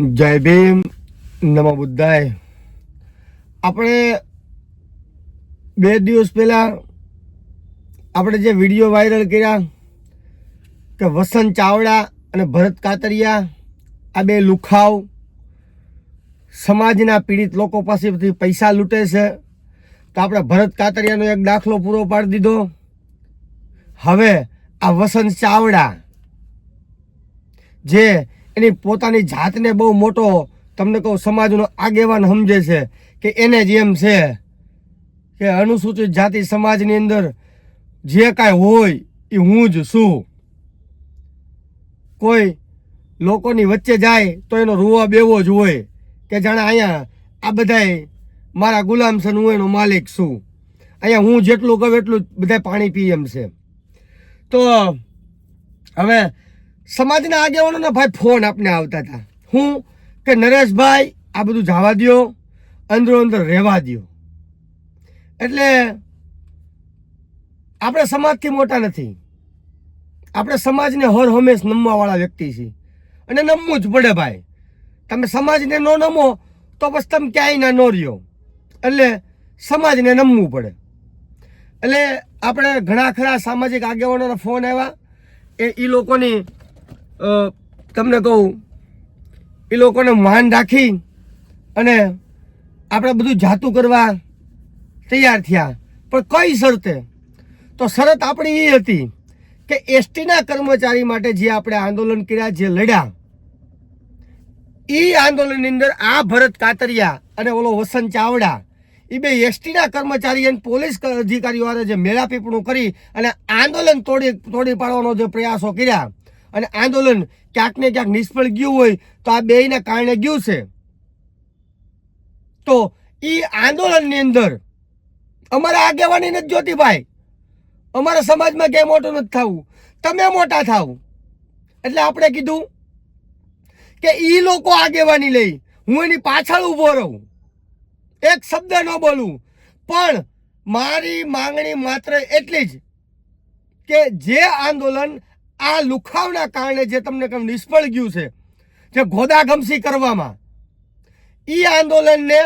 જય ભીમ, નમો બુદ્ધાય. આપણે બે દિવસ પહેલા આપણે જે વીડિયો વાયરલ કર્યા કે વસંત ચાવડા અને ભરત કાતરિયા, આ બે લુખાવ સમાજના પીડિત લોકો પાસેથી પૈસા લૂંટે છે, તો આપણે ભરત કાતરિયાનો એક દાખલો પૂરો પાડી દીધો. હવે આ વસંત ચાવડા જે એની પોતાની જાતને બહુ મોટો, તમને કહું, સમાજનો આગેવાન સમજે છે કે એને જ એમ છે કે અનુસૂચિત જાતિ સમાજની અંદર જે કાંઈ હોય એ હું જ છું. કોઈ લોકોની વચ્ચે જાય તો એનો રૂવા બેવો જ હોય કે જાણે અહીંયા આ બધાય મારા ગુલામ છે હું એનો માલિક છું. અહીંયા હું જેટલું કહું એટલું બધા પાણી પી એમ છે. તો હવે સમાજના આગેવાનોના ભાઈ ફોન આપને આવતા હતા. હું કે નરેશભાઈ, આ બધું જવા દ્યો, અંદરો અંદર રહેવા દ્યો. એટલે આપણે સમાજથી મોટા નથી. આપણે સમાજને હર હંમેશ નમવાવાળા વ્યક્તિ છીએ. અને નમવું જ પડે ભાઈ. તમે સમાજને ન નમો, તો બસ તમે ક્યાંય ના ન રહ્યો. એટલે સમાજને નમવું પડે. એટલે આપણે ઘણા ખરા સામાજિક આગેવાનોના ફોન આવ્યા. એ એ લોકોની તમને કહું, એ લોકોને માન રાખી અને આપણે બધું જાતું કરવા તૈયાર થયા. પણ કઈ શરતે? તો શરત આપણી એ હતી કે એસટીના કર્મચારી માટે જે આપણે આંદોલન કર્યા, જે લડ્યા એ આંદોલનની અંદર આ ભરત કાતરિયા અને ઓલો વસંત ચાવડા એ બે એસટીના કર્મચારી અને પોલીસ અધિકારીઓ જે મેળાપીપણું કરી અને આંદોલન તોડી તોડી પાડવાનો જે પ્રયાસો કર્યા અને આંદોલન ક્યાંક ને ક્યાંક નિષ્ફળ ગયું હોય તો આ બેયના કારણે ગયું છે. તો એ આંદોલનની અંદર અમારા આગેવાની નથી જોતી ભાઈ. અમારા સમાજમાં ક્યાંય મોટું નથી થવું. તમે મોટા થાવ. એટલે આપણે કીધું કે એ લોકો આગેવાની લઈ હું એની પાછળ ઊભો રહું. એક શબ્દ ન બોલું. પણ મારી માંગણી માત્ર એટલી જ કે જે આંદોલન આ લુખાવના કારણે જે તમને કંઈ નિષ્ફળ ગયું છે, જે ગોદાગમસી કરવામાં એ આંદોલનને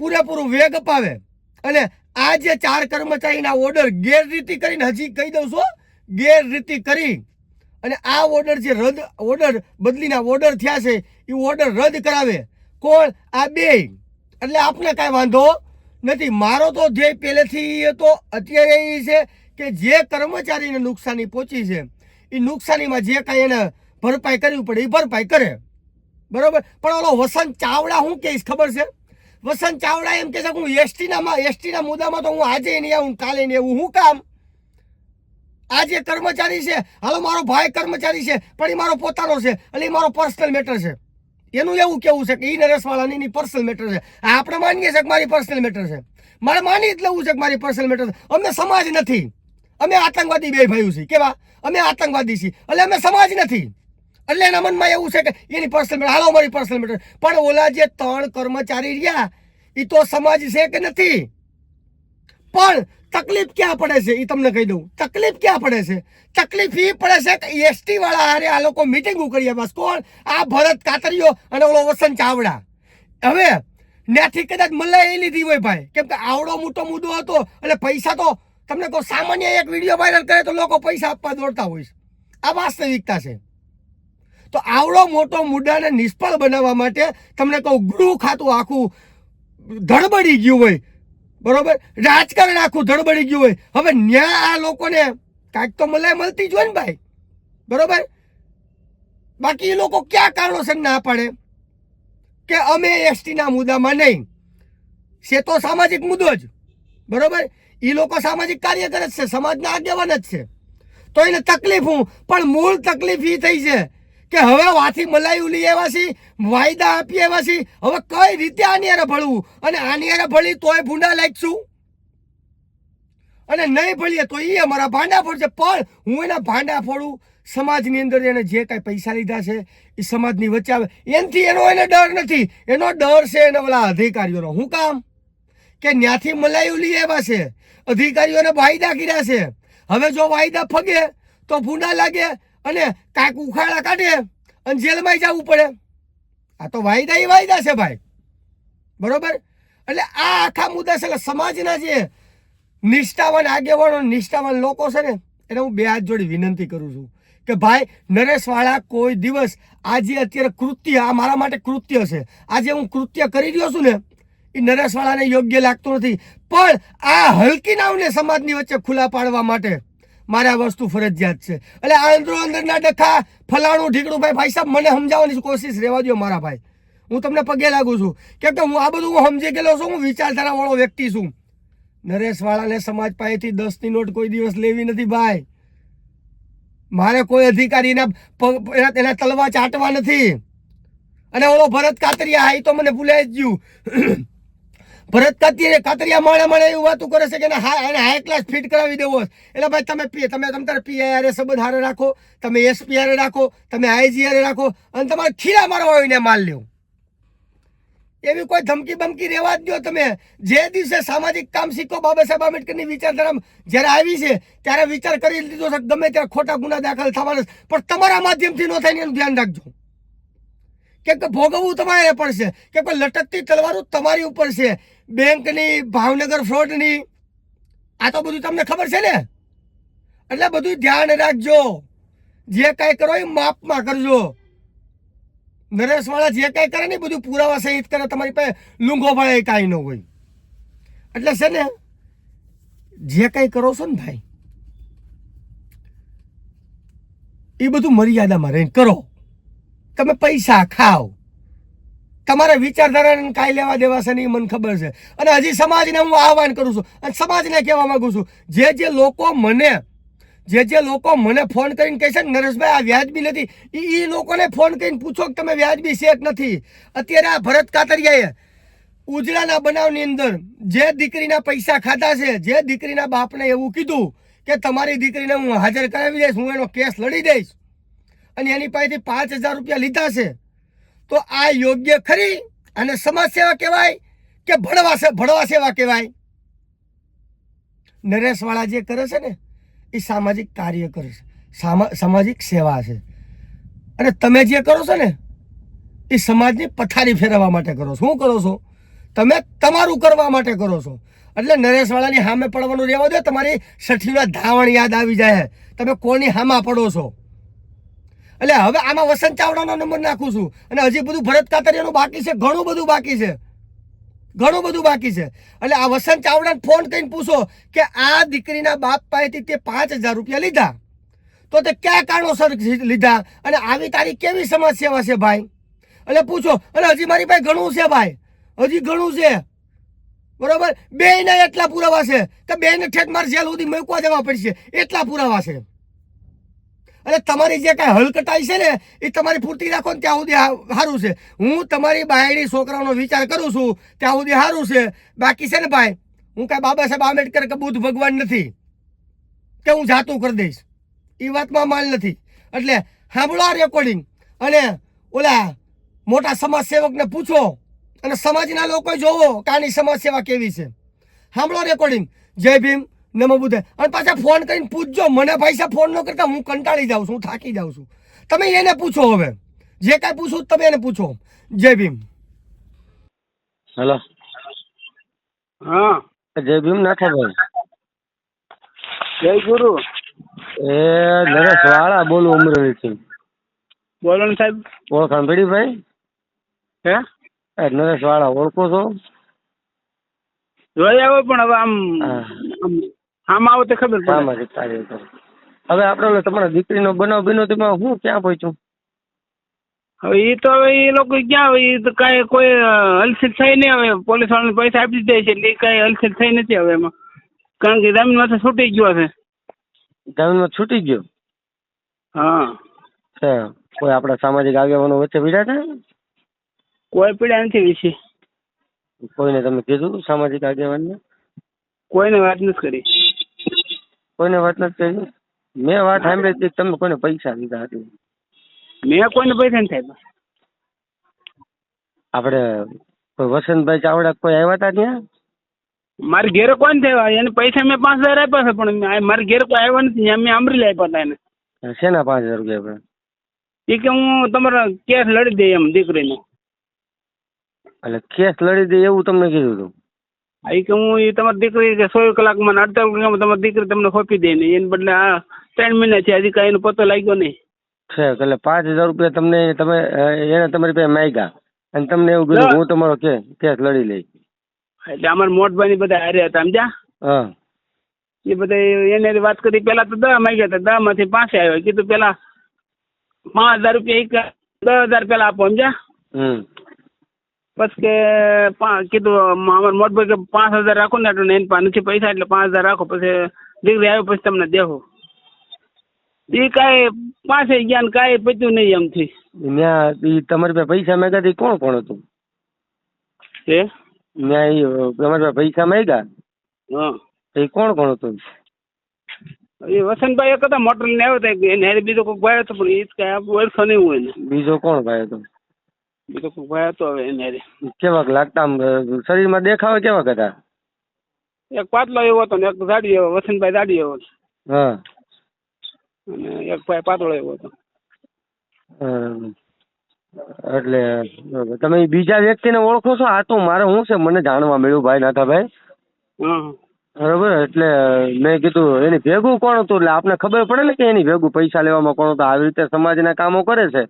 પૂરેપૂરું વેગ અપાવે. અને આ જે ચાર કર્મચારીના ઓર્ડર ગેરરીતિ કરીને હજી કહી દઉં છું, ગેરરીતિ કરી. અને આ ઓર્ડર જે રદ, ઓર્ડર, બદલીના ઓર્ડર થયા છે એ ઓર્ડર રદ કરાવે. કોણ? આ બે. એટલે આપને કાંઈ વાંધો નથી. મારો તો ધ્યેય પહેલેથી હતો, અત્યારે એ છે કે જે કર્મચારીને નુકસાની પહોંચી છે એ નુકસાનીમાં જે કાંઈ એને ભરપાઈ કરવી પડે એ ભરપાઈ કરે. બરોબર? પણ ઓલો વસંત ચાવડા હું કહીશ ખબર છે? વસંત ચાવડા એમ કે છે હું એસટીના એસટીના મુદ્દામાં તો હું આજે નહીં આવું કાલે નહીં આવું. હું કામ? આજે કર્મચારી છે. હાલો, મારો ભાઈ કર્મચારી છે, પણ એ મારો પોતાનો છે એટલે એ મારો પર્સનલ મેટર છે. એનું એવું કેવું છે કે ઈ નરેશવાળાની પર્સનલ મેટર છે. આ આપણે માનીએ છીએ કે મારી પર્સનલ મેટર છે. મારે માની જ લેવું છે કે મારી પર્સનલ મેટર છે. અમે સમાજ નથી. અમે આતંકવાદી બે ભાઈઓ છીએ. કેવા? અમે આતંકવાદી છીએ. એટલે અમે સમાજ નથી. એટલે એના મનમાં એવું છે કે એની પર્સનલ મેટર હાલો મારી પર્સનલ મેટર પણ ઓલા જે ત્રણ કર્મચારી રહ્યા એ તો સમાજ છે કે નથી? પણ તકલીફ ક્યાં પડે છે? એ તમને કહી દઉં. તકલીફ ક્યાં પડે છે? તકલીફ એ પડે છે કે એસટી વાળા હારે આ લોકો મિટિંગ કરીએ બસ કોણ? આ ભરત કાતરીઓ અને ઓલો વસંત ચાવડા. હવે ત્યાંથી કદાચ મલાઈ લીધી હોય ભાઈ. કેમ કે આવડો મોટો મુદ્દો હતો એટલે પૈસા તો તમને કહો, સામાન્ય એક વીડિયો વાયરલ કરે તો લોકો પૈસા આપવા દોડતા હોય છે. આ વાસ્તવિકતા છે. તો આવડો મોટો મુદ્દાને નિષ્ફળ બનાવવા માટે તમને કહું, ગૃહ ખાતું આખું ધડબડી ગયું હોય. બરોબર? રાજકારણ આખું ધડબડી ગયું હોય. હવે ન્યા આ લોકોને કાંઈક તો મલાઈ મળતી જ હોય ને ભાઈ. બરોબર? બાકી એ લોકો ક્યાં કારણોસર ના પાડે? કે અમે એસટીના મુદ્દામાં નહીં. છે તો સામાજિક મુદ્દો જ. બરોબર? એ લોકો સામાજિક કાર્યકર જ છે, સમાજના આગેવાન જ છે. તો એને તકલીફ હું, પણ મૂળ તકલીફ એ થઈ છે કે હવે વાથી મલાઈ ઉલી આવ્યા છી વાયદા આપી એવા છીએ હવે કઈ રીતે આની હારે ભળવું? અને આની હારે ભળી તોય ભૂંડા લાગશું? અને નહીં ભળીએ તો એ અમારા ભાંડા ફોડશે. પણ હું એના ભાંડા ફોડું. સમાજની અંદર એને જે કાંઈ પૈસા લીધા છે એ સમાજની વચ્ચે આવે. એનાથી એનો એને ડર નથી. એનો ડર છે એના ઓલા અધિકારીઓનો. હું કામ? કે ન્યાથી મલાયું લઈ આવ્યા છે. અધિકારીઓને વાયદા કર્યા છે. હવે જો વાયદા ફગે, તો ભૂંડા લાગે અને કાંઈક ઉખાડા કાઢે અને જેલમાં જવું પડે. આ તો વાયદા એ વાયદા છે ભાઈ. બરોબર? એટલે આ આખા મુદ્દા છે, એટલે સમાજના જે નિષ્ઠાવાન આગેવાનો નિષ્ઠાવાન લોકો છે ને, એને હું બે હાથ જોડી વિનંતી કરું છું કે ભાઈ, નરેશવાળા, કોઈ દિવસ આજે અત્યારે કૃત્ય, આ મારા માટે કૃત્ય છે. આજે હું કૃત્ય કરી રહ્યો છું ને એ નરેશવાળાને યોગ્ય લાગતું નથી. પણ આ હલકી નાવને સમાજની વચ્ચે ખુલ્લા પાડવા માટે મારે આ વસ્તુ ફરજિયાત છે. એટલે આ અંદરો અંદરના ડખા ફલાણું ઢીકણું ભાઈ ભાઈ સાહેબ મને સમજાવવાની કોશિશ રહેવા દો મારા ભાઈ. હું તમને પગે લાગુ છું. કેમ કે હું આ બધું હું સમજી ગયેલો છું હું વિચારધારા વાળો વ્યક્તિ છું. નરેશવાળાને સમાજ પાસેથી દસની નોટ કોઈ દિવસ લેવી નથી ભાઈ. મારે કોઈ અધિકારીના પ- એના એના તલવા ચાટવા નથી. અને ઓલો ભરત કાતરિયા હા, તો મને ભૂલાઈ જ ગયું. ભરત કાતરિયા કાતરિયા માણે માણે એવું વાતું કરે છે કે હા એને હાઈ ક્લાસ ફિટ કરાવી દેવો એટલે ભાઈ તમે પી તમે તમારે તારે પીઆઈ સંબંધ હારે રાખો, તમે એસપીઆરે રાખો, તમે આઈજી રાખો, અને તમારે ખીરા મારવા હોય ને માલ લેવું. એવી કોઈ ધમકી બમકી રહેવા જ દો તમે. જે દિવસે સામાજિક કામ શીખો બાબા સાહેબ આંબેડકરની વિચારધારા જ્યારે આવી છે, ત્યારે વિચાર કરી લીધો છે ગમે ત્યારે ખોટા ગુના દાખલ થવાના પણ તમારા માધ્યમથી ન થાય એનું ધ્યાન રાખજો. કેમ કે ભોગવવું તમારે પડશે. કેમ કે લટકતી તલવારો તમારી ઉપર છે. બેંકની, ભાવનગર ફ્રોડની. આ તો બધું તમને ખબર છે ને? એટલે બધું ધ્યાન રાખજો. જે કાંઈ કરો એ માપમાં કરજો. નરેશવાળા જે કાંઈ કરે ને બધું પુરાવા સહિત કરે, તમારી પાસે લૂંગો ભળે એ કાંઈ ન હોય. એટલે છે ને, જે કાંઈ કરો છો ને ભાઈ, એ બધું મર્યાદામાં રહીને કરો. તમે પૈસા ખાઓ. તમારે વિચારધારાને કાંઈ લેવા દેવા છે નહીં મને ખબર છે. અને હજી સમાજને હું આહવાન કરું છું. અને સમાજને કહેવા માંગુ છું, જે જે લોકો મને, જે જે લોકો મને ફોન કરીને કહે છે નરેશભાઈ, આ વ્યાજબી નથી. એ લોકોને ફોન કરીને પૂછો કે તમે વ્યાજબી છે કે નથી. અત્યારે આ ભરત કાતરિયાએ ઉજળાના બનાવની અંદર જે દીકરીના પૈસા ખાધા છે, જે દીકરીના બાપને એવું કીધું કે તમારી દીકરીને હું હાજર કરાવી દઈશ, હું એનો કેસ લડી દઈશ. અને એની પાસેથી પાંચ હજાર રૂપિયા લીધા છે. તો આ યોગ્ય ખરી? અને સમાજ સેવા કહેવાય કે ભણવા ભણવા સેવા કહેવાય? નરેશવાળા જે કરે છે ને, એ સામાજિક કાર્ય કરે છે. સામા- સામાજિક સેવા છે. અને તમે જે કરો છો ને, એ સમાજની પથારી ફેરવવા માટે કરો છો. શું કરો છો? તમે તમારું કરવા માટે કરો છો. એટલે નરેશવાળાની સામે પડવાનું રહેવા દો. તમારી સઠીના ધાવણ યાદ આવી જાય તમે કોની હામા પડો છો? એટલે હવે આમાં વસંત ચાવડાનો નંબર નાખું છું. અને હજી બધું ભરત કાતરિયાનું બાકી છે, ઘણું બધું બાકી છે. ઘણું બધું બાકી છે. એટલે આ વસંત ચાવડાને ફોન કરીને પૂછો કે આ દીકરીના બાપ પાસેથી તે પાંચ હજાર રૂપિયા લીધા. તો તે કયા કારણોસર લીધા? અને આવી તારી કેવી સમાજ છે ભાઈ? એટલે પૂછો અને હજી મારી પાસે ઘણું છે ભાઈ. હજી ઘણું છે. બરોબર? બે એટલા પુરાવા છે કે બે ને ઠેઠ મારે જેલ સુધી મૂકવા દેવા પડશે. એટલા પુરાવા છે. અને તમારી જે કાંઈ હલકટાઈ છે ને, એ તમારી પૂરતી રાખો ને, ત્યાં સુધી સારું છે. હું તમારી બાયડી છોકરાઓનો વિચાર કરું છું, ત્યાં સુધી સારું છે. બાકી છે ને ભાઈ, હું કાંઈ બાબા સાહેબ આંબેડકર કે બુદ્ધ ભગવાન નથી. કે હું જાતું કરી દઈશ. એ વાતમાં માલ નથી. એટલે સાંભળો આ રેકોર્ડિંગ અને ઓલા મોટા સમાજ સેવકને પૂછો. અને સમાજના લોકો જોવો કે આની સમાજ સેવા કેવી છે. સાંભળો રેકોર્ડિંગ જય ભીમ. નમો બુદ્ધ. અને પાછા ફોન કરીને પૂછજો. મને ભાઈ સાહેબ ફોન ન કરતા હું કંટાળી જાઉં છું હું થાકી જાઉં છું. તમે એને પૂછો હવે. જે કાંઈ પૂછું તમે એને પૂછો. જય ભીમ. હેલો. હા. જય ભીમ નાથાભાઈ. જય ગુરુ. એ નરેશ વાળા બોલું અમરેલીથી. બોલો ને સાહેબ. ઓળખાણ પડી ભાઈ? હે? એ નરેશ વાળા ઓળખો છો? જોઈ આવો પણ હવે આમ. આમ આમ આવો તો ખબર પડે. સામાજિક કાર્યકર હવે આપણે તમારા દીકરીનો બનાવ બન્યો તેમાં હું ક્યાં પહોંચ્યું હવે એ તો હવે એ લોકો ક્યાં હવે એ તો કાંઈ કોઈ હલસેલ થઈ નહીં હવે પોલીસ વાળાને પૈસા આપી દે છે એટલે કાંઈ હલસેલ થઈ નથી હવે એમાં. કારણ કે જમીન માથે છૂટી ગયો છે. જામીનમાં છૂટી ગયો? હા. કોઈ આપણા સામાજિક આગેવાનો વચ્ચે પીડા છે કોઈ પીડા નથી વિશે. કોઈને તમે કીધું સામાજિક આગેવાનને? કોઈને વાત નથી કરી. કોઈને વાત નથી કરી. મેં વાત સાંભળી હતી તમે કોઈને પૈસા દીધા હતી? મેં કોઈને પૈસા નથી આપ્યા. આપણે કોઈ વસંતભાઈ ચાવડા કોઈ આવ્યા હતા ત્યાં? મારી ઘેરે કોણ થયા એને પૈસા મેં પાંચ હજાર આપ્યા છે પણ મારી ઘેરે કોઈ આવ્યા નથી મેં અમરેલી આપ્યા હતા એને. શેના પાંચ હજાર રૂપિયા આપણે એ કે હું તમારા કેસ લડી દઈએ એમ દીકરીનો. એટલે કેસ લડી દે એવું તમને કીધું હતું ઈ કે હું એ તમારી દીકરી કે સો કલાકમાં ને અડતાલીસ કલાકમાં તમારી દીકરી તમને સોંપી દે ને એને બદલે આ ત્રણ મહિના છે હજી કાંઈ એનો પતો લાગ્યો નહીં. છે એટલે પાંચ હજાર રૂપિયા તમને તમે એને તમારી પાસે માંગ્યા અને તમને એવું કીધું હું. તમારો કે કેસ લડી લઈ એટલે અમારા મોટભાઈ બધા હારે હતા સમજ્યા? હા. એ બધા એને વાત કરી પેલા તો દહ માંગ્યા હતા દહમાંથી પાસે આવ્યો. કીધું પેલા પાંચ હજાર રૂપિયા એક દસ હજાર પેલા આપો સમજ્યા? હમ. પછી કે પા- કીધું મોટ મોટભાઈ કે પાંચ હજાર રાખો ને એટલે એની પાસે નથી પૈસા એટલે પાંચ હજાર રાખો પછી દીકરી આવ્યો પછી તમને દેવું એ કાંઈ પાસે ગયા ને કાંઈ પત્યું નહીં એમથી. ત્યાં એ તમારી પાસે પૈસા માંગ્યા તા કોણ કોણ હતું? એ ત્યાં એ તમારી પાસે પૈસા માંગ્યા? હા. એ કોણ કોણ હતું? એ વસંતભાઈ એક હતા મોટર લઈને આવ્યો હતા એને બીજો કોઈક ભાઈ હતો પણ એ કાંઈ ઓળખો નહીં હોય ને બીજો કોણ ભાઈ હતો? બીજો કોઈ ભાઈ હતો હવે એને હારે. કેવાક લાગતા આમ અ, શરીરમાં દેખાવે કેવાક હતા એક પાતળો એવો હતો ને એક જાડી એવો વસંતભાઈ જાડી એવો હતો. હા. અને એક ભાઈ પાતળો એવો હતો. હમ. એટલે બરાબર. તમે ઈ બીજા વ્યક્તિને ઓળખો છો? આ તો મારે શું છે મને જાણવા મળ્યું ભાઈ નાથાભાઈ. હા બરોબર? એટલે મેં કીધું એની ભેગું કોણ હતું? એટલે આપને ખબર પડે ને કે એની ભેગું પૈસા લેવામાં કોણ હતું? આવી રીતે સમાજના કામો કરે છે.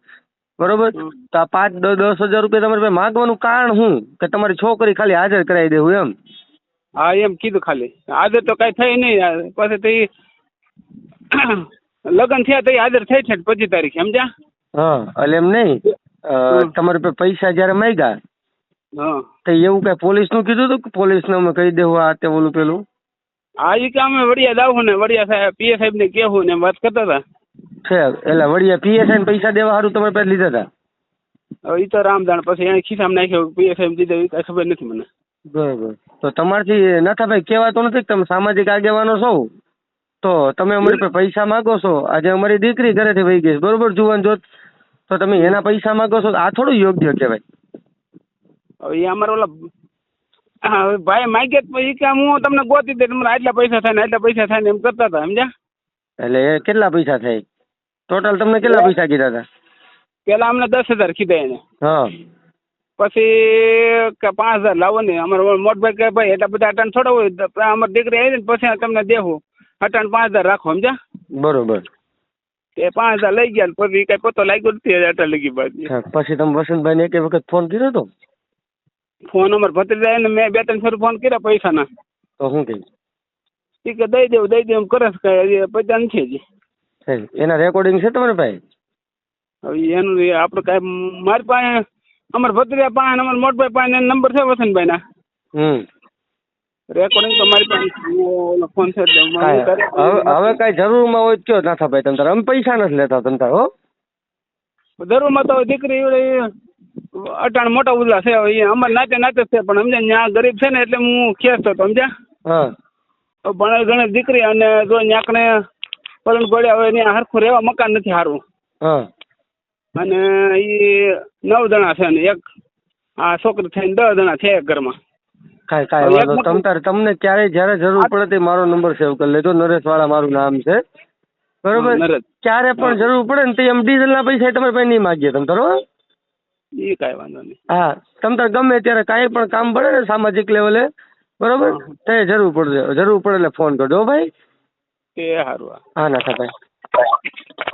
બરોબર? તો આ પાંચ દસ હજાર રૂપિયા તમારે પાસે માગવાનું કારણ શું? કે તમારી છોકરી ખાલી હાજર કરાવી દેવું એમ? હા એમ કીધું ખાલી. આજે તો કાંઈ થઈ નહીં. પછી તે લગ્ન થયા તો હાજર થઈ છે પચીસ તારીખે સમજ્યા? હા એટલે એમ નહીં. તમારી પાસે પૈસા જ્યારે માંગ્યા હા. તો એવું કઈ પોલીસનું કીધું હતું કે પોલીસને અમે કહી દેવું આ તે ઓલું પેલું? હા એ કે અમે વડિયા દાવું ને વડિયા સાહેબ પીએ સાહેબ ને કેવું ને વાત કરતા હતા. છે. એટલે વળીએ પીએસઆઈ પૈસા દેવા સારું તમારે પાસે લીધા હતા હવે ઈ તો રામદાણ પછી એને ખિસ્સામાં નાખ્યો પીએસઆઈ દીધો કાંઈ ખબર નથી મને. બરોબર. તો તમારથી નથાભાઈ કહેવાતું નથી કે તમે સામાજિક આગેવાનો છો? તો તમે અમારી પાસે પૈસા માંગો છો? આજે અમારી દીકરી ઘરેથી વહી ગઈ બરોબર જુવાન જોત. તો તમે એના પૈસા માંગો છો? આ થોડું યોગ્ય કહેવાય. હવે એ અમારા ઓલા હા, હવે ભાઈ માગે તો ઈ કે હું તમને ગોતી દે મને આટલા પૈસા થાય ને આટલા પૈસા થાય ને એમ કરતા હતા સમજ્યા? એટલે એ કેટલા પૈસા થાય? ટોટલ તમને કેટલા પૈસા કીધા હતા? પેલા અમને દસ હજાર કીધા એને. હા. પછી કે પાંચ હજાર લાવો ને. અમારો મોટભાઈ કે ભાઈ એટલા બધા અટાણ થોડા હોય તો અમારી દીકરી આવી ને પછી તમને દેવું. અટાણ પાંચ હજાર રાખો સમજ્યા? બરોબર. તે પાંચ હજાર લઈ ગયા ને પછી કઈ પતો લાગ્યો નથી અટાણ લગી બાજુ હા, પછી તમે વસંતભાઈને એક વખત ફોન કર્યો હતો? ફોન અમાર ભત્રીજા ને મેં બે ત્રણ ફેર ફોન કર્યા પૈસાના. તો શું કહ્યું એ કે દઈ દેવું દઈ દેવું કરે છે કઈ હજી પૈસા નથી હજી. છે એના રેકોર્ડિંગ છે તમારી પાસે? હવે એનું એ આપણે કાંઈ મારી પાસે અમાર ભત્રીજા પાસે અમાર મોટભાઈ પાસે નંબર છે વસંતભાઈના હમ. રેકોર્ડિંગ તો મારી પાસે ફોન છે. હવે હવે કઈ જરૂરમાં હોય કયો નાથાભાઈ તમ તારે? અમે પૈસા નથી લેતા તમ તારે હો? જરૂરમાં તો દીકરી અટાણ મોટા ઉદલા છે હવે અમારે નાતે નાતે છે પણ સમજે ત્યાં ગરીબ છે ને એટલે હું ખેંચતો હતો સમજ્યા? હા. તો ભણે ગણે દીકરી અને જો ન્યાકને પલણ પડ્યા હવે ત્યાં હરખું રહેવા મકાન નથી સારું અને એ નવ જણા છે ને એક આ છોકરી થઈને દસ જણા છે એક ઘરમાં. કાંઈ કાંઈ વાંધો તમતારે તમ તારે તમને ક્યારેય જ્યારે જરૂર પડે તે મારો નંબર સેવ કરી લેજો નરેશવાળા મારું નામ છે. બરોબર? ક્યારે પણ જરૂર પડે ને તે એમ ડીઝલના પૈસા તમારે પાસે નહીં માગીએ તમે તારો એ કાંઈ વાંધો નહીં. હા તમ તારે ગમે ત્યારે કાંઈ પણ કામ પડે ને સામાજિક લેવલે બરોબર? તે જરૂર પડશે જરૂર પડે એટલે ફોન કરજો ભાઈ. એ સારું હા નાથાભાઈ